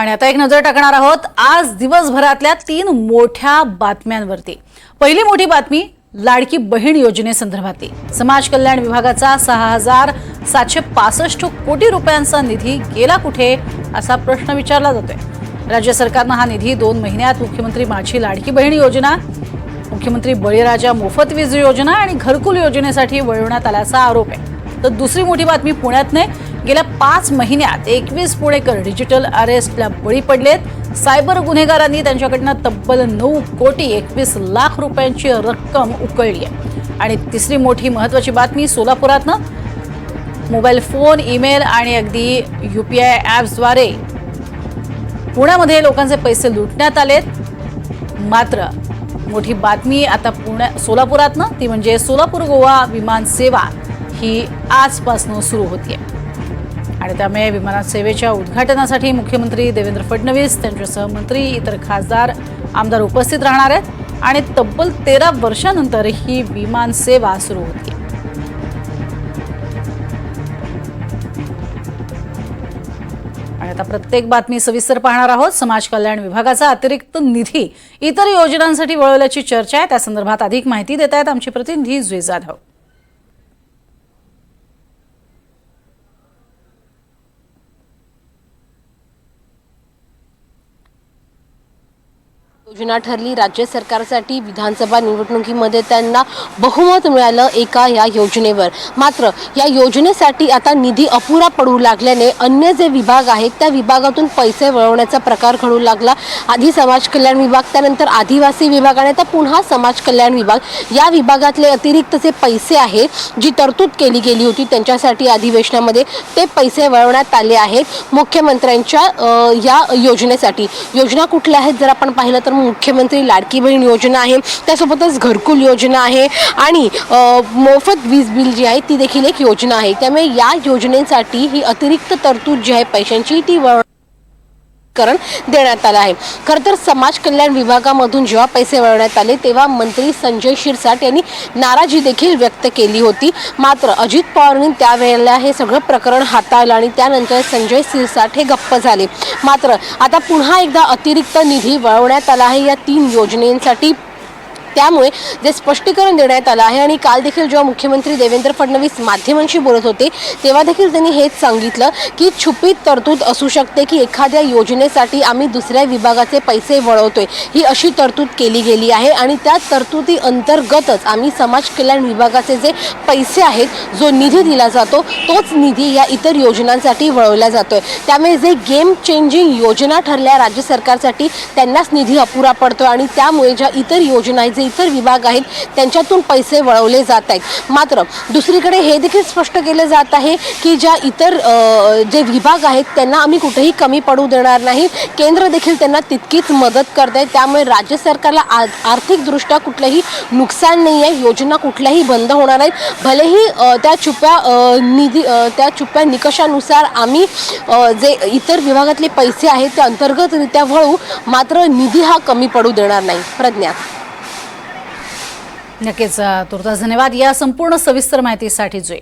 आणि आता एक नजर टाकणार आहोत आज दिवसभरातल्या तीन मोठ्या बातम्यांवरती. पहिली मोठी बातमी लाडकी बहीण योजनेसंदर्भातली. समाज कल्याण विभागाचा सहा हजार सातशे पासष्ट कोटी रुपयांचा निधी गेला कुठे असा प्रश्न विचारला जातोय. राज्य सरकारनं हा निधी दोन महिन्यात मुख्यमंत्री माझी लाडकी बहीण योजना मुख्यमंत्री बळीराजा मोफत वीज योजना आणि घरकुल योजनेसाठी वळवण्यात आल्याचा आरोप आहे. तर दुसरी मोठी बातमी पुण्यातने गेल्या पाच महिन्यात एकवीस पुणेकर डिजिटल अरेस्टला बळी पडलेत. सायबर गुन्हेगारांनी त्यांच्याकडनं तब्बल नऊ कोटी एकवीस लाख रुपयांची रक्कम उकळली आहे. आणि तिसरी मोठी महत्वाची बातमी सोलापुरातनं. मोबाईल फोन ईमेल आणि अगदी यू पी आय ॲप्सद्वारे पुण्यामध्ये लोकांचे पैसे लुटण्यात आलेत. मात्र मोठी बातमी आता पुण्या सोलापुरातनं ती म्हणजे सोलापूर गोवा विमान सेवा ही आजपासनं सुरू होतीये. आणि त्यामुळे विमान सेवेच्या उद्घाटनासाठी मुख्यमंत्री देवेंद्र फडणवीस त्यांच्यासह मंत्री इतर खासदार आमदार उपस्थित राहणार आहेत. आणि तब्बल तेरा वर्षानंतर ही विमान सेवा सुरू होती. आणि आता प्रत्येक बातमी सविस्तर पाहणार आहोत. समाज कल्याण विभागाचा अतिरिक्त निधी इतर योजनांसाठी वळवल्याची चर्चा आहे. त्या संदर्भात अधिक माहिती देत आहेत आमचे प्रतिनिधी जुई जाधव. योजना ठरली. राज्य सरकारसाठी विधानसभा निवडणुकीमध्ये त्यांना बहुमत मिळालं एका या योजनेवर. मात्र या योजनेसाठी आता निधी अपुरा पडू लागल्याने अन्य जे विभाग आहेत त्या विभागातून पैसे वळवण्याचा प्रकार घडू लागला. आधी समाज कल्याण विभाग त्यानंतर आदिवासी विभाग आणि आता पुन्हा समाज कल्याण विभाग. या विभागातले अतिरिक्त जे पैसे आहेत जी तरतूद केली गेली होती त्यांच्यासाठी अधिवेशनामध्ये ते पैसे वळवण्यात आले आहेत मुख्यमंत्र्यांच्या या योजनेसाठी. योजना कुठल्या आहेत जर आपण पाहिलं तर मुख्यमंत्री लाडकी बहीण योजना आहे त्यासोबतच घरकुल योजना आहे आणि मोफत वीज बिल जी आहे ती देखील एक योजना आहे. त्यामुळे या योजनेसाठी ही अतिरिक्त तरतूद जी आहे पैशांची ती वळ करण देण्यात आलं आहे. खरं तर समाज कल्याण विभागामधून जेव्हा पैसे वळवण्यात आले तेव्हा मंत्री संजय शिरसाट यांनी नाराजी देखील व्यक्त केली होती. मात्र अजित पवारांनी त्यावेळेला हे सगळं प्रकरण हाताळलं आणि त्यानंतर संजय शिरसाट हे गप्प झाले. मात्र आता पुन्हा एकदा अतिरिक्त निधी वळवण्यात आला आहे. या तीन योजनेसाठी त्यामुळे जे स्पष्टीकरण देण्यात आलं आहे आणि काल देखील जेव्हा मुख्यमंत्री देवेंद्र फडणवीस माध्यमांशी बोलत होते तेव्हा देखील त्यांनी हेच सांगितलं की छुपीत तरतूद असू शकते की एखाद्या योजनेसाठी आम्ही दुसऱ्या विभागाचे पैसे वळवतोय. ही अशी तरतूद केली गेली आहे आणि त्या तरतुदी अंतर्गतच आम्ही समाज कल्याण विभागाचे जे पैसे आहेत जो निधी दिला जातो तोच निधी या इतर योजनांसाठी वळवला जातोय. त्यामुळे जे गेम चेंजिंग योजना ठरल्या राज्य सरकारसाठी त्यांनाच निधी अपुरा पडतो आणि त्यामुळे ज्या इतर योजना आहेत जे इतर विभाग आहेत त्यांच्यातून पैसे वळवले जात आहेत. मात्र दुसरीकडे हे देखील स्पष्ट केलं जात आहे की ज्या इतर जे विभाग आहेत त्यांना आम्ही कुठेही कमी पडू देणार नाही. केंद्र देखील त्यांना तितकीच मदत करत आहे. त्यामुळे राज्य सरकारला आ आर्थिकदृष्ट्या कुठलंही नुकसान नाही आहे योजना कुठल्याही बंद होणार आहेत. भलेही त्या छुप्या निधी त्या छुप्या निकषानुसार आम्ही जे इतर विभागातले पैसे आहेत ते अंतर्गतरित्या वळू मात्र निधी हा कमी पडू देणार नाही. प्रज्ञा. नक्कीच तुर्तास धन्यवाद. या संपूर्ण सविस्तर माहितीसाठी जोई.